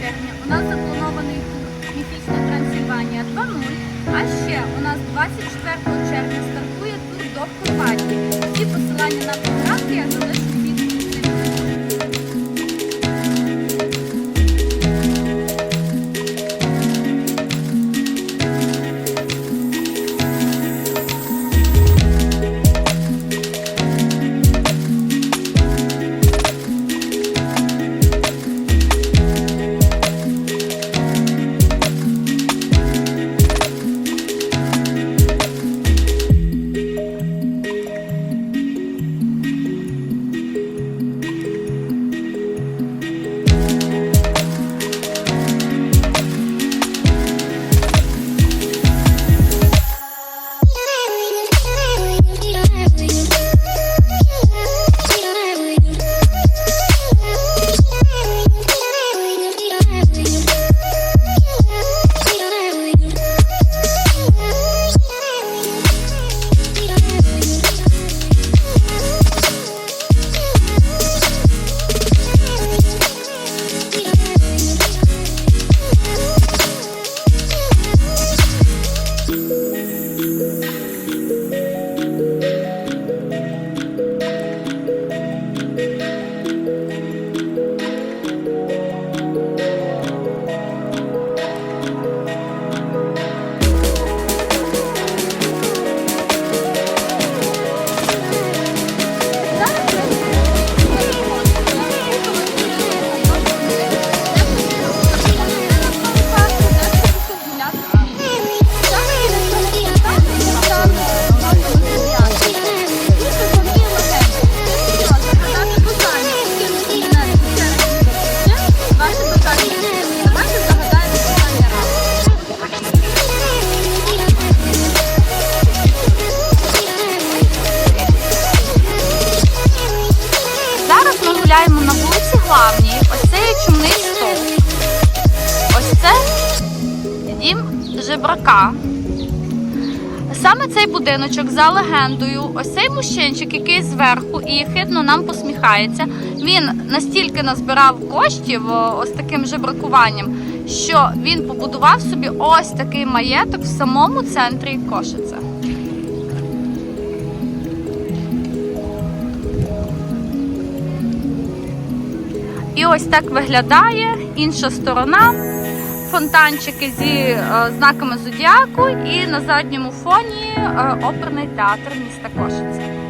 червня у нас запланований тур Міфічна Трансильванія 2.0. А ще у нас 24 червня стартує тур до Хорватії. Всі посилання на фотографії я залишу. Главній. Ось це є чумний стовп. Ось це дім жебрака. Саме цей будиночок за легендою, ось цей мужчинчик, який зверху і єхидно нам посміхається, він настільки назбирав коштів ось таким жебракуванням, що він побудував собі ось такий маєток в самому центрі Кошице. І ось так виглядає інша сторона. Фонтанчики зі е, знаками зодіаку, і на задньому фоні е, оперний театр міста Кошице.